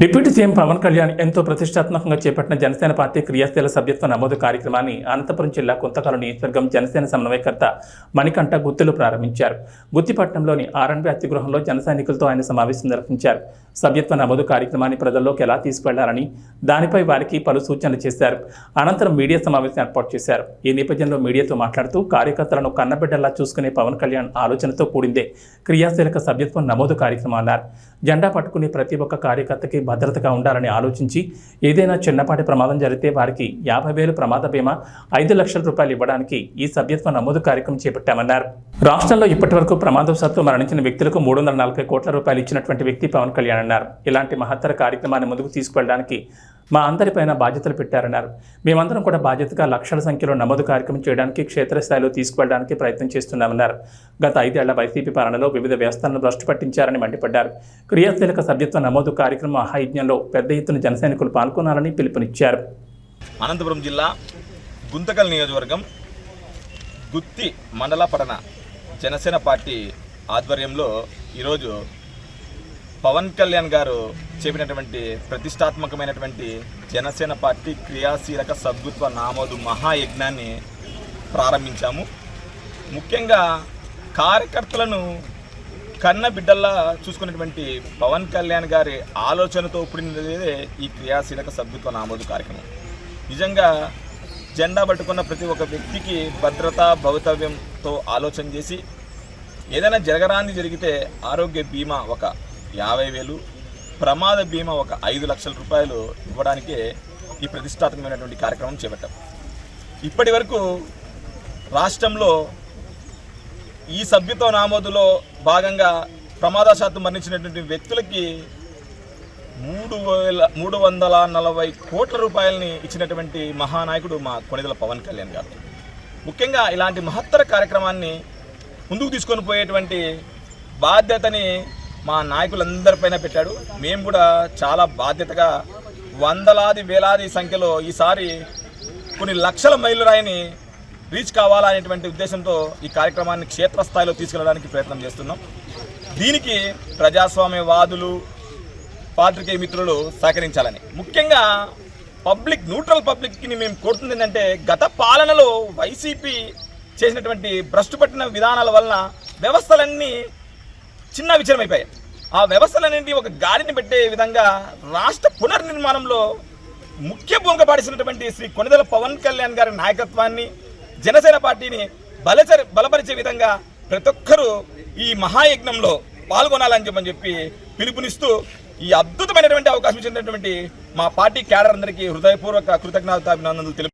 Deputy CM Pawan Kalyan ఎంతో ప్రతిష్టాత్మకంగా చేపట్టిన జనసేన పార్టీ క్రియాశీల సభ్యత్వ నమోదు కార్యక్రమాన్ని అనంతపురం జిల్లా కుంతకాల నియోజకవర్గం జనసేన సమన్వయకర్త మణికంఠ గుత్తులు ప్రారంభించారు. గుత్తిపట్నంలోని ఆర్ఎన్బి అతిగృహంలో జనసైనికులతో ఆయన సమావేశం నిర్వహించారు. సభ్యత్వ నమోదు కార్యక్రమాన్ని ప్రజల్లోకి ఎలా తీసుకెళ్ళాలని దానిపై వారికి పలు సూచనలు చేశారు. అనంతరం మీడియా సమావేశం ఏర్పాటు చేశారు. ఈ నేపథ్యంలో మీడియాతో మాట్లాడుతూ కార్యకర్తలను కన్నబిడ్డల్లా చూసుకునే పవన్ కళ్యాణ్ ఆలోచనతో కూడిందే క్రియాశీలక సభ్యత్వం నమోదు కార్యక్రమం అన్నారు. జెండా పట్టుకునే ప్రతి ఒక్క కార్యకర్తకి భద్రతగా ఉండాలని ఆలోచించి ఏదైనా చిన్నపాటి ప్రమాదం జరిగితే వారికి యాభై వేలు ప్రమాద బీమా ఐదు లక్షల రూపాయలు ఇవ్వడానికి ఈ సభ్యత్వ నమోదు కార్యక్రమం చేపట్టామన్నారు. రాష్ట్రంలో ఇప్పటివరకు ప్రమాదవశాత్తు మరణించిన వ్యక్తులకు మూడు వందల నలభై కోట్ల రూపాయలు ఇచ్చినటువంటి వ్యక్తి పవన్ కళ్యాణ్ అన్నారు. ఇలాంటి మహత్తర కార్యక్రమాన్ని ముందుకు తీసుకువెళ్ళడానికి మా అందరిపైన బాధ్యతలు పెట్టారన్నారు. మేమందరం కూడా బాధ్యతగా లక్షల సంఖ్యలో నమోదు కార్యక్రమం చేయడానికి క్షేత్రస్థాయిలో తీసుకువెళ్ళడానికి ప్రయత్నం చేస్తున్నామన్నారు. గత ఐదేళ్ళ వైసీపీ పాలనలో వివిధ వ్యవస్థలను భ్రష్టు పట్టించారని మండిపడ్డారు. క్రియాశీలక సభ్యత్వ నమోదు కార్యక్రమం మహాయజ్ఞంలో పెద్ద ఎత్తున జనసైనికులు పాల్గొనాలని పిలుపునిచ్చారు. అనంతపురం జిల్లా గుంతకల్ నియోజకవర్గం గుత్తి మండల పట్టణ జనసేన పార్టీ ఆధ్వర్యంలో ఈరోజు పవన్ కళ్యాణ్ గారు చెప్పినటువంటి ప్రతిష్టాత్మకమైనటువంటి జనసేన పార్టీ క్రియాశీలక సద్గుత్వ నామోదు మహాయజ్ఞాన్ని ప్రారంభించాము. ముఖ్యంగా కార్యకర్తలను కన్న బిడ్డల్లా చూసుకున్నటువంటి పవన్ కళ్యాణ్ గారి ఆలోచనతో కూడినదే ఈ క్రియాశీలక సభ్యత్వ నామోదు కార్యక్రమం. నిజంగా జెండా పట్టుకున్న ప్రతి ఒక్క వ్యక్తికి భద్రత భవితవ్యంతో ఆలోచన చేసి ఏదైనా జరగరాంది జరిగితే ఆరోగ్య బీమా ఒక యాభై వేలు. ప్రమాద బీమా ఒక ఐదు లక్షల రూపాయలు ఇవ్వడానికే ఈ ప్రతిష్టాత్మకమైనటువంటి కార్యక్రమం చేపట్టాం. ఇప్పటి వరకు రాష్ట్రంలో ఈ సభ్యత్వ నామోదులో భాగంగా ప్రమాదశాత్తు మరణించినటువంటి వ్యక్తులకి మూడు వేల మూడు వందల నలభై కోట్ల రూపాయలని ఇచ్చినటువంటి మహానాయకుడు మా కొనిదల పవన్ కళ్యాణ్ గారు. ముఖ్యంగా ఇలాంటి మహత్తర కార్యక్రమాన్ని ముందుకు తీసుకొని పోయేటువంటి బాధ్యతని మా నాయకులందరిపైన పెట్టాడు. మేము కూడా చాలా బాధ్యతగా వందలాది వేలాది సంఖ్యలో ఈసారి కొన్ని లక్షల మైలురాయిని రీచ్ కావాలనేటువంటి ఉద్దేశంతో ఈ కార్యక్రమాన్ని క్షేత్రస్థాయిలో తీసుకెళ్ళడానికి ప్రయత్నం చేస్తున్నాం. దీనికి ప్రజాస్వామ్యవాదులు పాత్రికేయ మిత్రులు సహకరించాలని. ముఖ్యంగా పబ్లిక్ న్యూట్రల్ పబ్లిక్ని మేము కోరుతుంది ఏంటంటే గత పాలనలో వైసీపీ చేసినటువంటి భ్రష్టు పట్టిన విధానాల వలన వ్యవస్థలన్నీ చిన్న విచారమైపోయాయి. ఆ వ్యవస్థలనేవి ఒక గాలిని పెట్టే విధంగా రాష్ట్ర పునర్నిర్మాణంలో ముఖ్య భూమిక పాటిస్తున్నటువంటి శ్రీ కొనిదల పవన్ కళ్యాణ్ గారి నాయకత్వాన్ని జనసేన పార్టీని బలచరి బలపరిచే విధంగా ప్రతి ఒక్కరూ ఈ మహాయజ్ఞంలో పాల్గొనాలని చెప్పని చెప్పి పిలుపునిస్తూ ఈ అద్భుతమైనటువంటి అవకాశం ఇచ్చినటువంటి మా పార్టీ క్యాడర్ అందరికీ హృదయపూర్వక కృతజ్ఞతాభినందనలు తెలుపు